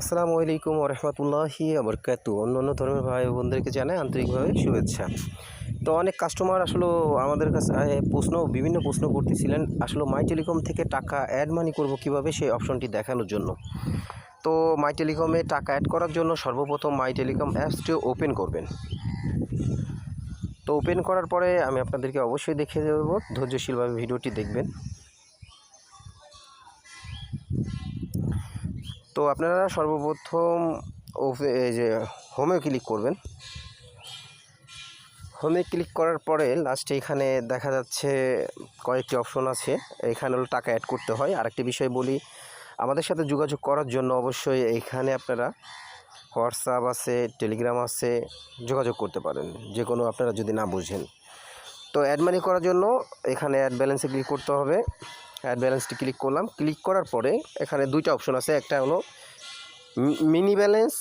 আসসালামু আলাইকুম রহমতুল্লাহি আবরকাতু অন্য অন্য ধর্মের ভাই বোনদেরকে জানাই আন্তরিকভাবে শুভেচ্ছা। তো অনেক কাস্টমার আসলে আমাদের কাছে প্রশ্ন, বিভিন্ন প্রশ্ন করতেছিলেন, আসলে মাই টেলিকম থেকে টাকা অ্যাড মানি করব কীভাবে সেই অপশনটি দেখানোর জন্য। তো মাই টেলিকমে টাকা অ্যাড করার জন্য সর্বপ্রথম মাই টেলিকম অ্যাপসটি ওপেন করবেন। তো ওপেন করার পরে আমি আপনাদেরকে অবশ্যই দেখিয়ে দেবো, ধৈর্যশীলভাবে ভিডিওটি দেখবেন। তো আপনারা সর্বপ্রথম যে হোমে ক্লিক করবেন। হোমে ক্লিক করার পরে লাস্টে এখানে দেখা যাচ্ছে কয়েকটি অপশন আছে। এখানে হলো টাকা অ্যাড করতে হয়। আরেকটি বিষয় বলি, আমাদের সাথে যোগাযোগ করার জন্য অবশ্যই এখানে আপনারা হোয়াটসঅ্যাপ আছে টেলিগ্রাম আছে, যোগাযোগ করতে পারেন। যে কোনো আপনারা যদি না বুঝেন। তো অ্যাড মানি করার জন্য এখানে অ্যাড ব্যালেন্সে ক্লিক করতে হবে। অ্যাড ব্যালেন্সটি ক্লিক করলাম। ক্লিক করার পরে এখানে দুইটা অপশন আছে। একটা হলো মিনি ব্যালেন্স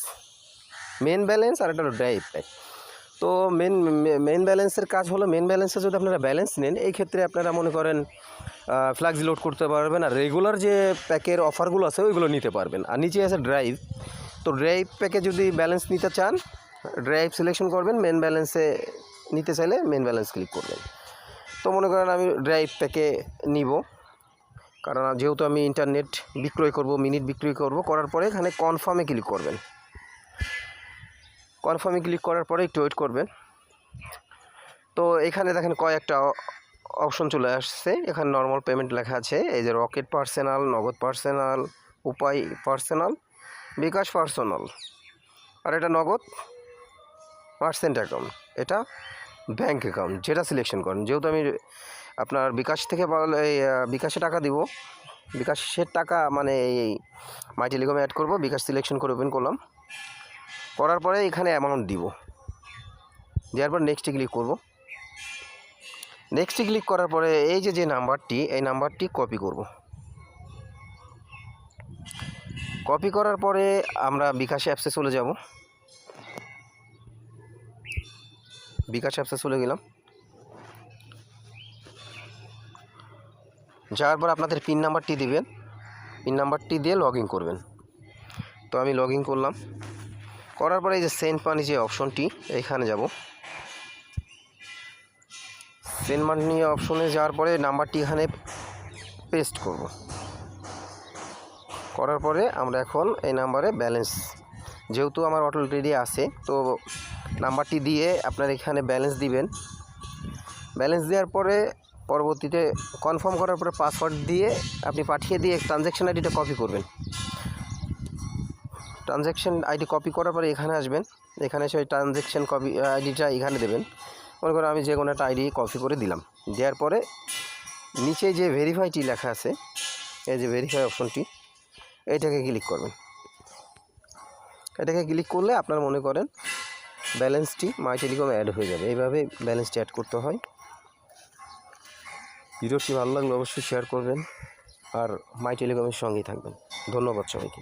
মেন ব্যালেন্স আর একটা হলো ড্রাইভ প্যাক তো মেন মেন ব্যালেন্সের কাজ হলো মেন ব্যালেন্সে যদি আপনারা ব্যালেন্স নেন, এই ক্ষেত্রে আপনারা মনে করেন ফ্ল্যাক্স লোড করতে পারবেন আর রেগুলার যে প্যাকের অফারগুলো আছে, ওইগুলো নিতে পারবেন। আর নিচে আছে ড্রাইভ তো ড্রাইভ প্যাকে যদি ব্যালেন্স নিতে চান ড্রাইভ সিলেকশন করবেন মেন ব্যালেন্সে নিতে চাইলে মেন ব্যালেন্স ক্লিক করবেন। তো মনে করেন আমি ড্রাইভ প্যাকে নিব। কারণ যেহেতু আমি ইন্টারনেট বিক্রয় করব মিনিট বিক্রয় করব, করার পরে এখানে কনফার্মে ক্লিক করবেন। কনফার্মে ক্লিক করার পরে একটু ওয়েট করবেন। তো এখানে দেখেন কয়েকটা অপশন চলে আসছে। এখানে নর্মাল পেমেন্ট লেখা আছে, এই যে Rocket personal Nagad personal Upay personal bKash personal আর এটা নগদ পার্সেন্ট অ্যাকাউন্ট এটা ব্যাঙ্ক অ্যাকাউন্ট যেটা সিলেকশন করেন। যেহেতু আমি আপনার বিকাশ থেকে এই বিকাশে টাকা দিব। বিকাশের টাকা মানে এই মাই টেলিকমে অ্যাড করব, বিকাশ সিলেকশন করে ওপেন করলাম। করার পরে এখানে অ্যামাউন্ট দিব। দেওয়ার পর নেক্সটে ক্লিক করব। নেক্সটে ক্লিক করার পরে এই যে যে নাম্বারটি এই নাম্বারটি কপি করব। কপি করার পরে আমরা বিকাশ অ্যাপসে চলে যাব। বিকাশ অ্যাপসে চলে গেলাম। যাওয়ার পর আপনাদের পিন নাম্বারটি দিবেন। পিন নাম্বারটি দিয়ে লগ করবেন। তো আমি লগ করলাম। করার পরে এই যে সেন্ট মানি যে অপশনটি এখানে যাব। সেন্ট মানি অপশনে যাওয়ার পরে নাম্বারটি এখানে পেস্ট করব। করার পরে আমরা এখন এই নাম্বারে ব্যালেন্স যেহেতু আমার অলরেডি আছে, তো নাম্বারটি দিয়ে আপনার এখানে ব্যালেন্স দিবেন। ব্যালেন্স দেওয়ার পরে পরবর্তীতে কনফার্ম করার পরে পাসওয়ার্ড দিয়ে আপনি পাঠিয়ে দিয়ে ট্রানজ্যাকশন আইডিটা কপি করবেন। ট্রানজ্যাকশন আইডি কপি করার পরে এখানে আসবেন। এখানে সেই ট্রানজ্যাকশন কপি আইডিটা এখানে দেবেন। মনে করেন আমি যে কোনো একটা আইডি কপি করে দিলাম। দেওয়ার পরে নিচে যে ভেরিফাইটি লেখা আছে, এই যে ভেরিফাই অপশনটি এটাকে ক্লিক করবেন। এটাকে ক্লিক করলে আপনার মনে করেন ব্যালেন্সটি মাই টেলিকম অ্যাড হয়ে যাবে। এইভাবে ব্যালেন্সটি অ্যাড করতে হয়। ভিডিওটি ভালো লাগলে অবশ্যই শেয়ার করবেন আর মাই টেলিকমের সঙ্গেই থাকবেন। ধন্যবাদ সবাইকে।